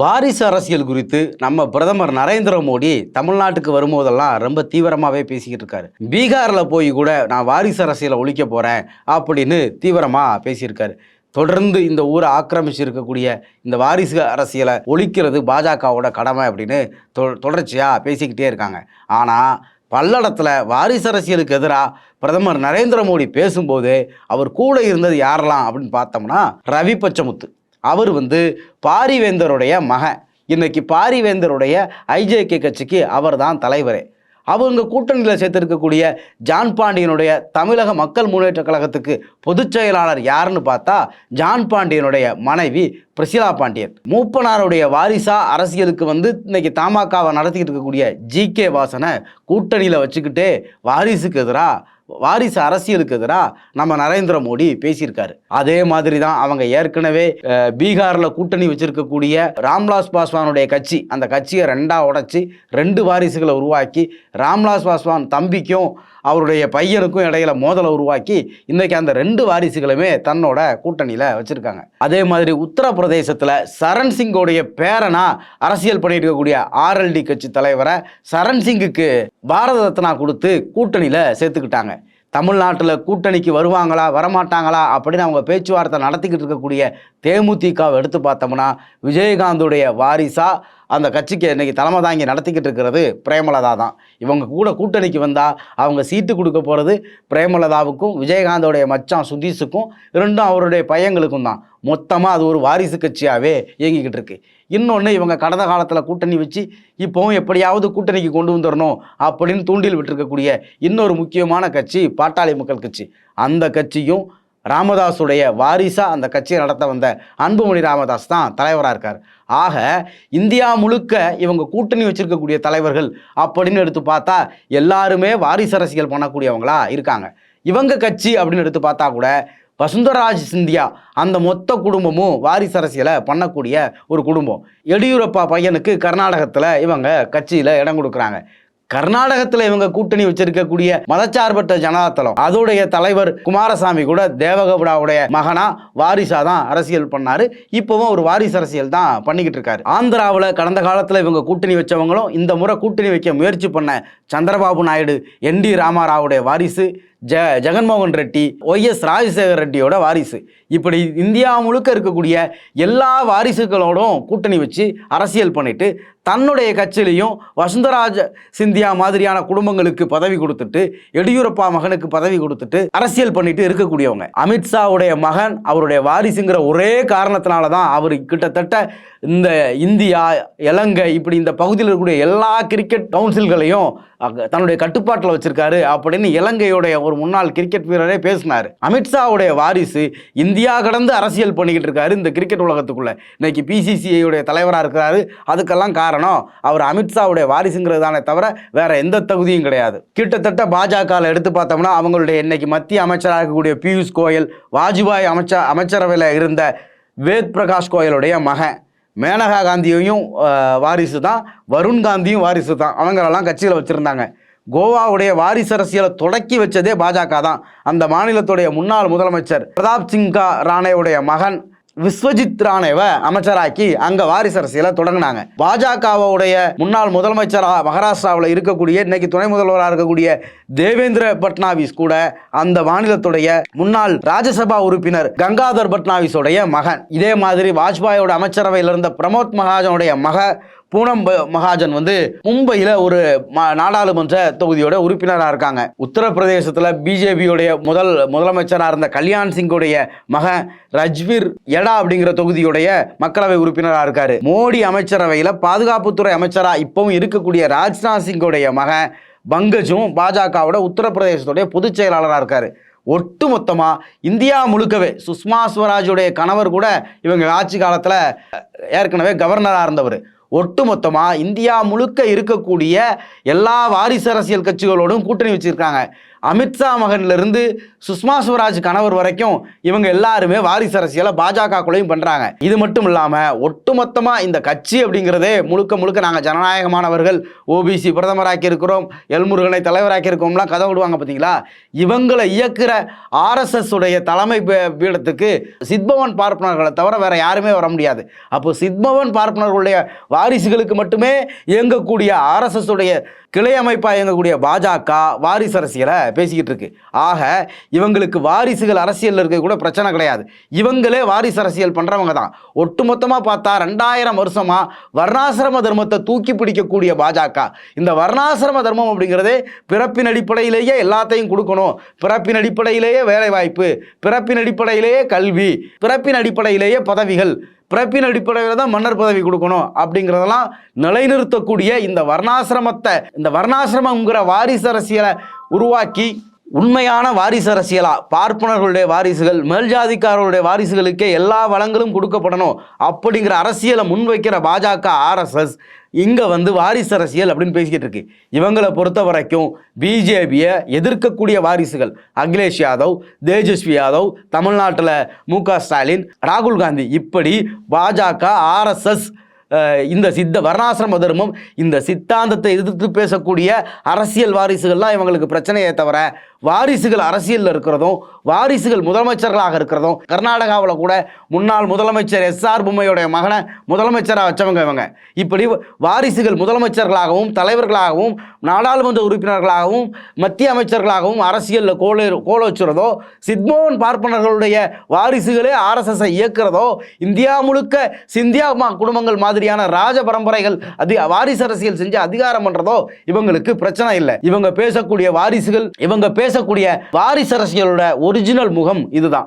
வாரிசு அரசியல் குறித்து நம்ம பிரதமர் நரேந்திர மோடி தமிழ்நாட்டுக்கு வரும்போதெல்லாம் ரொம்ப தீவிரமாகவே பேசிக்கிட்டு இருக்காரு. பீகாரில் போய் கூட நான் வாரிசு அரசியலை ஒழிக்க போகிறேன் அப்படின்னு தீவிரமாக பேசியிருக்காரு. தொடர்ந்து இந்த ஊரை ஆக்கிரமிச்சு இருக்கக்கூடிய இந்த வாரிசு அரசியலை ஒழிக்கிறது பாஜகவோட கடமை அப்படின்னு தொ தொடர்ச்சியாக பேசிக்கிட்டே இருக்காங்க. ஆனால் பல்லடத்தில் வாரிசு அரசியலுக்கு எதிராக பிரதமர் நரேந்திர மோடி பேசும்போது அவர் கூட இருந்தது யாரெல்லாம் அப்படின்னு பார்த்தோம்னா ரவி பச்சமுத்து. அவர் வந்து பாரிவேந்தருடைய மகன். இன்னைக்கு பாரிவேந்தருடைய ஐஜேகே கட்சிக்கு அவர் தான் தலைவரே. அவங்க கூட்டணியில் சேர்த்திருக்கக்கூடிய ஜான் பாண்டியனுடைய தமிழக மக்கள் முன்னேற்ற கழகத்துக்கு பொதுச் செயலாளர் யாருன்னு பார்த்தா ஜான் பாண்டியனுடைய மனைவி பிரசிலா பாண்டியன். மூப்பனாருடைய வாரிசா அரசியலுக்கு வந்து இன்னைக்கு தமாகாவை நடத்திக்கிட்டு இருக்கக்கூடிய ஜி கே வாசனை கூட்டணியில் வச்சுக்கிட்டே வாரிசுக்கு எதிராக வாரிசு அரசியலுக்கு எதிராக நம்ம நரேந்திர மோடி பேசியிருக்காரு. அதே மாதிரி தான் அவங்க ஏற்கனவே பீகாரில் கூட்டணி வச்சிருக்கக்கூடிய ராம்விலாஸ் பாஸ்வானுடைய கட்சி அந்த கட்சியை ரெண்டாக உடைச்சி ரெண்டு வாரிசுகளை உருவாக்கி ராம்விலாஸ் பாஸ்வான் தம்பிக்கும் அவருடைய பையனுக்கும் இடையில மோதலை உருவாக்கி இன்றைக்கி அந்த ரெண்டு வாரிசுகளுமே தன்னோட கூட்டணியில் வச்சுருக்காங்க. அதே மாதிரி உத்தரப்பிரதேசத்தில் சரண் சிங்கோடைய பேரனா அரசியல் பண்ணிட்டு இருக்கக்கூடிய ஆர்எல்டி கட்சி தலைவரை சரண் சிங்குக்கு பாரத ரத்னா கொடுத்து கூட்டணியில் சேர்த்துக்கிட்டாங்க. தமிழ்நாட்டில் கூட்டணிக்கு வருவாங்களா வரமாட்டாங்களா அப்படின்னு அவங்க பேச்சுவார்த்தை நடத்திக்கிட்டு இருக்கக்கூடிய தேமுதிகவை எடுத்து பார்த்தோம்னா விஜயகாந்துடைய வாரிசா அந்த கட்சிக்கு இன்றைக்கி தலைமை தாங்கி நடத்திக்கிட்டு இருக்கிறது பிரேமலதா தான். இவங்க கூட கூட்டணிக்கு வந்தால் அவங்க சீட்டு கொடுக்க போகிறது பிரேமலதாவுக்கும் விஜயகாந்தோடைய மச்சான் சுதீஷுக்கும் இரண்டும் அவருடைய பையங்களுக்கும் தான். மொத்தமாக அது ஒரு வாரிசு கட்சியாகவே இயங்கிக்கிட்டு இருக்கு. இன்னொன்று இவங்க கடந்த காலத்தில் கூட்டணி வச்சு இப்போவும் எப்படியாவது கூட்டணிக்கு கொண்டு வந்துடணும் அப்படின்னு தூண்டில் விட்டுருக்கக்கூடிய இன்னொரு முக்கியமான கட்சி பாட்டாளி மக்கள் கட்சி. அந்த கட்சியும் ராமதாஸுடைய வாரிசாக அந்த கட்சியை நடத்த வந்த அன்புமணி ராமதாஸ் தான் தலைவராக இருக்கார். ஆக இந்தியா முழுக்க இவங்க கூட்டணி வச்சுருக்கக்கூடிய தலைவர்கள் அப்படின்னு எடுத்து பார்த்தா எல்லாருமே வாரிசு அரசியல் பண்ணக்கூடியவங்களா இருக்காங்க. இவங்க கட்சி அப்படின்னு எடுத்து பார்த்தா கூட வசுந்தராஜ் சிந்தியா அந்த மொத்த குடும்பமும் வாரிசு அரசியலை பண்ணக்கூடிய ஒரு குடும்பம். எடியூரப்பா பையனுக்கு கர்நாடகத்தில் இவங்க கட்சியில் இடம் கொடுக்குறாங்க. கர்நாடகத்தில் இவங்க கூட்டணி வச்சிருக்கக்கூடிய மதச்சார்பற்ற ஜனதாதளம். அதோடைய தலைவர் குமாரசாமி கூட தேவகவுடாவுடைய மகனா வாரிசா தான் அரசியல் பண்ணாரு. இப்போவும் ஒரு வாரிசு அரசியல் தான் பண்ணிக்கிட்டு இருக்காரு. ஆந்திராவில் கடந்த காலத்தில் இவங்க கூட்டணி வச்சவங்களும் இந்த முறை கூட்டணி வைக்க முயற்சி பண்ண சந்திரபாபு நாயுடு என் டி ராமாராவுடைய வாரிசு ஜ ஜெகன்மோகன் ரெட்டி ஒய் எஸ் ராஜசேகர் ரெட்டியோட வாரிசு. இப்படி இந்தியா முழுக்க இருக்கக்கூடிய எல்லா வாரிசுகளோடும் கூட்டணி வச்சு அரசியல் பண்ணிட்டு தன்னுடைய கட்சியிலையும் வசுந்தராஜ சிந்தியா மாதிரியான குடும்பங்களுக்கு பதவி கொடுத்துட்டு எடியூரப்பா மகனுக்கு பதவி கொடுத்துட்டு அரசியல் பண்ணிட்டு இருக்கக்கூடியவங்க. அமித்ஷாவுடைய மகன் அவருடைய வாரிசுங்கிற ஒரே காரணத்தினால தான் அவர் கிட்டத்தட்ட இந்த இந்தியா இலங்கை இப்படி இந்த பகுதியில் இருக்கக்கூடிய எல்லா கிரிக்கெட் கவுன்சில்களையும் தன்னுடைய கட்டுப்பாட்டில் வச்சிருக்காரு அப்படின்னு இலங்கையுடைய ஒரு முன்னாள் கிரிக்கெட் வீரரே பேசினார். அமித்ஷாவுடைய வாரிசு இந்தியா கடந்து அரசியல் பண்ணிக்கிட்டு இருக்காரு இந்த கிரிக்கெட் உலகத்துக்குள்ள. இன்னைக்கு பிசிசிஐயுடைய தலைவராக இருக்கிறாரு. அதுக்கெல்லாம் காரணம் அவர் அமித்ஷாவுடைய வாரிசுங்கிறது தானே தவிர வேற எந்த தகுதியும் கிடையாது. கிட்டத்தட்ட பாஜகவில் எடுத்து பார்த்தோம்னா அவங்களுடைய இன்னைக்கு மத்திய அமைச்சராக இருக்கக்கூடிய பியூஷ் கோயல் வாஜ்பாய் அமைச்சர் அமைச்சரவையில் இருந்த வேத் பிரகாஷ் கோயலுடைய மகன். மேனகா காந்தியையும் வாரிசு தான் வருண் காந்தியும் வாரிசு தான் அவங்களெல்லாம் கட்சியில் வச்சுருந்தாங்க. கோவாவுடைய வாரிசு அரசியலை தொடக்கி வச்சதே பாஜக தான். அந்த மாநிலத்துடைய முன்னாள் முதலமைச்சர் பிரதாப் சிங்கா ராணேவுடைய மகன் விஸ்வஜித் ராணேவை அமைச்சராக்கி அங்க வாரிசு அரசியலை தொடங்கினாங்க. பாஜகவுடைய முன்னாள் முதலமைச்சராக மகாராஷ்டிராவில் இருக்கக்கூடிய இன்னைக்கு துணை முதல்வராக இருக்கக்கூடிய தேவேந்திர பட்னாவிஸ் கூட அந்த மாநிலத்துடைய முன்னாள் ராஜ்யசபா உறுப்பினர் கங்காதர் பட்னாவிஸோடைய மகன். இதே மாதிரி வாஜ்பாயோட அமைச்சரவையில் இருந்த பிரமோத் மகாஜனுடைய மக பூனம் மகாஜன் வந்து மும்பையில் ஒரு நாடாளுமன்ற தொகுதியோட உறுப்பினராக இருக்காங்க. உத்தரப்பிரதேசத்தில் பிஜேபியோடைய முதல் முதலமைச்சராக இருந்த கல்யாண் சிங்குடைய மகன் ரஜ்வீர் எடா அப்படிங்கிற தொகுதியுடைய மக்களவை உறுப்பினராக இருக்காரு. மோடி அமைச்சரவையில் பாதுகாப்புத்துறை அமைச்சராக இப்பவும் இருக்கக்கூடிய ராஜ்நாத் சிங்குடைய மகன் பங்கஜும் பாஜகவோட உத்தரப்பிரதேசத்துடைய பொதுச் செயலாளராக இருக்காரு. ஒட்டுமொத்தமாக இந்தியா முழுக்கவே சுஷ்மா ஸ்வராஜுடைய கணவர் கூட இவங்க ஆட்சி காலத்தில் ஏற்கனவே கவர்னராக இருந்தவர். ஒட்டுமொத்தமாக இந்தியா முழுக்க இருக்கக்கூடிய எல்லா வாரிசு அரசியல் கட்சிகளோடும் கூட்டணி வச்சுருக்காங்க. அமித்ஷா மகன்லேருந்து சுஷ்மா ஸ்வராஜ் கணவர் வரைக்கும் இவங்க எல்லாருமே வாரிசு அரசியலை பாஜக குள்ளையும் பண்ணுறாங்க இது மட்டும் இல்லாமல் ஒட்டுமொத்தமாக இந்த கட்சி அப்படிங்கிறதே முழுக்க முழுக்க நாங்கள் ஜனநாயகமானவர்கள் ஓபிசி பிரதமராக்கி இருக்கிறோம் எல்முருகனை தலைவராக்கி இருக்கோம்லாம் கதை விடுவாங்க பார்த்தீங்களா இவங்களை இயக்குற ஆர்எஸ்எஸ் உடைய தலைமை பீடத்துக்கு சித்பவன் பார்ப்பனர்களை தவிர வேறு யாருமே வர முடியாது. அப்போ சித்பவன் பார்ப்பனர்களுடைய வாரிசுகளுக்கு மட்டுமே இயங்கக்கூடிய ஆர்எஸ்எஸ் உடைய கிளை அமைப்பாக இயங்கக்கூடிய பாஜக வாரிசு அரசியலை பேசிக்கிட்டு இருக்கு ஆக இவங்களுக்கு வாரிசுகள் அரசியலில் இருக்க கூட பிரச்சனை கிடையாது. இவங்களே வாரிசு அரசியல் பண்ணுறவங்க தான். ஒட்டுமொத்தமாக பார்த்தா ரெண்டாயிரம் வருஷமாக வர்ணாசிரம தர்மத்தை தூக்கி பிடிக்கக்கூடிய பாஜக. இந்த வர்ணாசிரம தர்மம் அப்படிங்கிறதே பிறப்பின் அடிப்படையிலேயே எல்லாத்தையும் கொடுக்கணும். பிறப்பின் அடிப்படையிலேயே வேலைவாய்ப்பு பிறப்பின் அடிப்படையிலேயே கல்வி பிறப்பின் அடிப்படையிலேயே பதவிகள் பிறப்பின் அடிப்படையில் தான் மன்னர் பதவி கொடுக்கணும் அப்படிங்கிறதெல்லாம் நிலைநிறுத்தக்கூடிய இந்த வர்ணாசிரமத்தை இந்த வர்ணாசிரமங்கிற வாரிசு அரசியலை உருவாக்கி உண்மையான வாரிசு அரசியலா பார்ப்பனர்களுடைய வாரிசுகள் மேல்ஜாதிக்காரர்களுடைய வாரிசுகளுக்கே எல்லா வளங்களும் கொடுக்கப்படணும் அப்படிங்கிற அரசியலை முன்வைக்கிற பாஜக ஆர்எஸ்எஸ் இங்கே வந்து வாரிசு அரசியல் அப்படின்னு பேசிக்கிட்டு இருக்கு. இவங்களை பொறுத்த வரைக்கும் பிஜேபியை எதிர்க்கக்கூடிய வாரிசுகள் அகிலேஷ் யாதவ் தேஜஸ்வி யாதவ் தமிழ்நாட்டில் மு க ஸ்டாலின் ராகுல் காந்தி இப்படி பாஜக ஆர்எஸ்எஸ் இந்த சித்த வர்ணாசிரம தர்மம் இந்த சித்தாந்தத்தை எதிர்த்து பேசக்கூடிய அரசியல் வாரிசுகள்லாம் இவங்களுக்கு பிரச்சனையே தவிர வாரிசுகள் அரசியலில் இருக்கிறதும் வாரிசுகள் முதலமைச்சர்களாக இருக்கிறதும் கர்நாடகாவில் கூட முன்னாள் முதலமைச்சர் எஸ் ஆர் பொம்மையுடைய மகனை முதலமைச்சராக வச்சவங்க இவங்க. இப்படி வாரிசுகள் முதலமைச்சர்களாகவும் தலைவர்களாகவும் நாடாளுமன்ற உறுப்பினர்களாகவும் மத்திய அமைச்சர்களாகவும் அரசியலில் கோல கோல வச்சுறதோ சித்மோகன் பார்ப்பனர்களுடைய வாரிசுகளே ஆர்எஸ்எஸ்ஐ இயக்கிறதோ இந்தியா முழுக்க சிந்தியா மா- குடும்பங்கள் மாதிரியான ராஜ பரம்பரைகள் அதி வாரிசு அரசியல் செஞ்சு அதிகாரம் பண்றதோ இவங்களுக்கு பிரச்சனை இல்லை. இவங்க பேசக்கூடிய வாரிசுகள் இவங்க பேசக்கூடிய வாரிசு அரசியலோட ஒரிஜினல் முகம் இதுதான்.